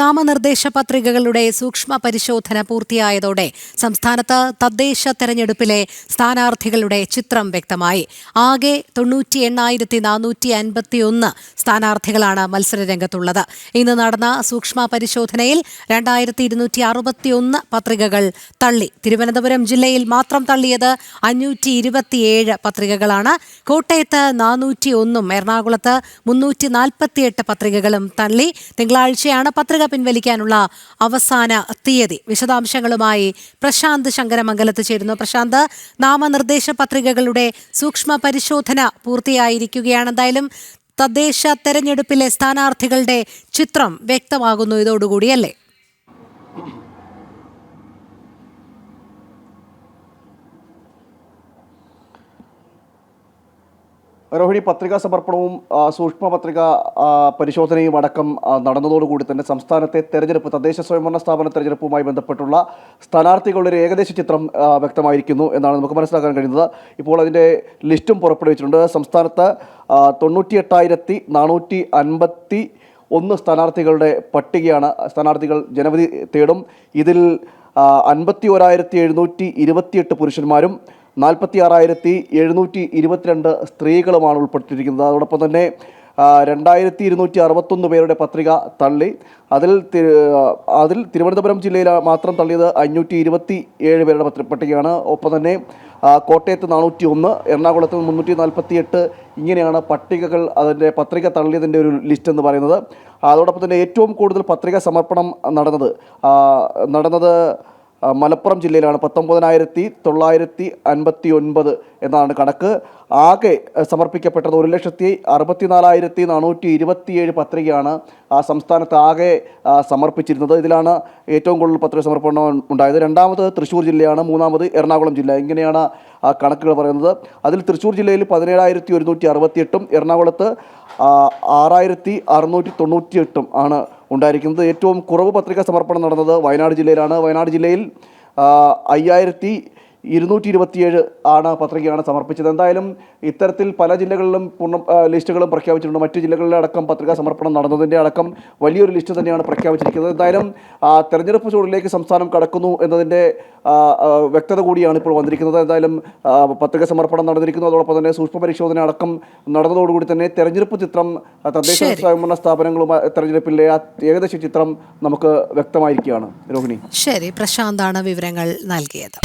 നാമനിർദ്ദേശ പത്രികകളുടെ സൂക്ഷ്മ പരിശോധന പൂർത്തിയായതോടെ സംസ്ഥാനത്ത് തദ്ദേശ തെരഞ്ഞെടുപ്പിലെ സ്ഥാനാർത്ഥികളുടെ ചിത്രം വ്യക്തമായി. ആകെ തൊണ്ണൂറ്റി എണ്ണായിരത്തി നാനൂറ്റി അൻപത്തിയൊന്ന് സ്ഥാനാർത്ഥികളാണ് മത്സരരംഗത്തുള്ളത്. ഇന്ന് നടന്ന സൂക്ഷ്മ പരിശോധനയിൽ രണ്ടായിരത്തി ഇരുന്നൂറ്റി അറുപത്തിയൊന്ന് പത്രികകൾ തള്ളി. തിരുവനന്തപുരം ജില്ലയിൽ മാത്രം തള്ളിയത് അഞ്ഞൂറ്റി ഇരുപത്തിയേഴ് പത്രികകളാണ്. കോട്ടയത്ത് നാനൂറ്റി ഒന്നും എറണാകുളത്ത് മുന്നൂറ്റി നാൽപ്പത്തിയെട്ട് പത്രികകളും തള്ളി. തിങ്കളാഴ്ചയാണ് പത്രിക പിൻവലിക്കാനുള്ള അവസാന തീയതി. വിശദാംശങ്ങളുമായി പ്രശാന്ത് ശങ്കരമംഗലത്ത് ചേരുന്നു. പ്രശാന്ത് നാമനിർദ്ദേശ പത്രികകളുടെ സൂക്ഷ്മ പരിശോധന പൂർത്തിയായിരിക്കുകയാണ്. എന്തായാലും തദ്ദേശ തെരഞ്ഞെടുപ്പിലെ സ്ഥാനാർത്ഥികളുടെ ചിത്രം വ്യക്തമാകുന്നു. ഇതോടുകൂടിയല്ലേ രോഹിണി പത്രികാ സമർപ്പണവും സൂക്ഷ്മ പത്രിക പരിശോധനയും അടക്കം നടന്നതോടുകൂടി തന്നെ സംസ്ഥാനത്തെ തെരഞ്ഞെടുപ്പ് തദ്ദേശ സ്വയംഭരണ സ്ഥാപന തെരഞ്ഞെടുപ്പുമായി ബന്ധപ്പെട്ടുള്ള സ്ഥാനാർത്ഥികളുടെ ഒരു ഏകദേശ ചിത്രം വ്യക്തമായിരിക്കുന്നു എന്നാണ് നമുക്ക് മനസ്സിലാക്കാൻ കഴിയുന്നത്. ഇപ്പോൾ അതിന്റെ ലിസ്റ്റും പുറപ്പെടുവിച്ചിട്ടുണ്ട്. സംസ്ഥാനത്ത് തൊണ്ണൂറ്റി എട്ടായിരത്തി നാനൂറ്റി അൻപത്തി ഒന്ന് സ്ഥാനാർത്ഥികളുടെ പട്ടികയാണ് സ്ഥാനാർത്ഥികൾ ജനവധി തേടും. ഇതിൽ അൻപത്തി ഒരായിരത്തി എഴുന്നൂറ്റി ഇരുപത്തിയെട്ട് പുരുഷന്മാരും നാൽപ്പത്തി ആറായിരത്തി എഴുന്നൂറ്റി ഇരുപത്തിരണ്ട് സ്ത്രീകളുമാണ് ഉൾപ്പെട്ടിരിക്കുന്നത് അതോടൊപ്പം തന്നെ രണ്ടായിരത്തി ഇരുന്നൂറ്റി അറുപത്തൊന്ന് പേരുടെ പത്രിക തള്ളി. അതിൽ അതിൽ തിരുവനന്തപുരം ജില്ലയിൽ മാത്രം തള്ളിയത് അഞ്ഞൂറ്റി ഇരുപത്തി ഏഴ് പേരുടെ പത്രി പട്ടികയാണ്. ഒപ്പം തന്നെ കോട്ടയത്ത് നാനൂറ്റി ഒന്ന് എറണാകുളത്ത് മുന്നൂറ്റി നാൽപ്പത്തി എട്ട് ഇങ്ങനെയാണ് പട്ടികകൾ അതിന്റെ പത്രിക തള്ളിയതിന്റെ ഒരു ലിസ്റ്റ് എന്ന് പറയുന്നത്. അതോടൊപ്പം തന്നെ ഏറ്റവും കൂടുതൽ പത്രിക സമർപ്പണം നടന്നത് നടന്നത് മലപ്പുറം ജില്ലയിലാണ് പത്തൊമ്പതിനായിരത്തി തൊള്ളായിരത്തി അൻപത്തി ഒൻപത് എന്നാണ് കണക്ക്. ആകെ സമർപ്പിക്കപ്പെട്ടത് ഒരു ലക്ഷത്തി അറുപത്തിനാലായിരത്തി നാനൂറ്റി ഇരുപത്തിയേഴ് പത്രികയാണ് ആ സംസ്ഥാനത്ത് ആകെ സമർപ്പിച്ചിരുന്നത്. ഇതിലാണ് ഏറ്റവും കൂടുതൽ പത്രിക സമർപ്പണം ഉണ്ടായത്. രണ്ടാമത് തൃശ്ശൂർ ജില്ലയാണ് മൂന്നാമത് എറണാകുളം ജില്ല. ഇങ്ങനെയാണ് കണക്കുകൾ പറയുന്നത്. അതിൽ തൃശ്ശൂർ ജില്ലയിൽ പതിനേഴായിരത്തി ഒരുന്നൂറ്റി അറുപത്തിയെട്ടും എറണാകുളത്ത് ആ, ആറായിരത്തി അറുന്നൂറ്റി തൊണ്ണൂറ്റി എട്ടും ആണ് ഉണ്ടായിരിക്കുന്നത്. ഏറ്റവും കുറവ് പത്രിക സമർപ്പണം നടന്നത് വയനാട് ജില്ലയിലാണ്. വയനാട് ജില്ലയിൽ ആ, അയ്യായിരത്തി ഇരുന്നൂറ്റി ഇരുപത്തിയേഴ് ആണ് പത്രികയാണ് സമർപ്പിച്ചത്. എന്തായാലും ഇത്തരത്തിൽ പല ജില്ലകളിലും പൂർണ ലിസ്റ്റുകളും പ്രഖ്യാപിച്ചിട്ടുണ്ട്. മറ്റു ജില്ലകളിലെ അടക്കം പത്രികാ സമർപ്പണം നടന്നതിന്റെ അടക്കം വലിയൊരു ലിസ്റ്റ് തന്നെയാണ് പ്രഖ്യാപിച്ചിരിക്കുന്നത്. എന്തായാലും ആ, തെരഞ്ഞെടുപ്പ് ചൂടിലേക്ക് സംസ്ഥാനം കടക്കുന്നു എന്നതിന്റെ വ്യക്തത കൂടിയാണ് ഇപ്പോൾ വന്നിരിക്കുന്നത്. എന്തായാലും പത്രിക സമർപ്പണം നടന്നിരിക്കുന്നു. അതോടൊപ്പം തന്നെ സൂക്ഷ്മ പരിശോധന അടക്കം നടന്നതോടുകൂടി തന്നെ തെരഞ്ഞെടുപ്പ് ചിത്രം തദ്ദേശ. സ്വയംഭരണ സ്ഥാപനങ്ങളുമായി തെരഞ്ഞെടുപ്പിലെ ആ ഏകദേശ ചിത്രം നമുക്ക് വ്യക്തമായിരിക്കുകയാണ്. രോഹിണി. ശരി പ്രശാന്താണ് വിവരങ്ങൾ നൽകിയത്.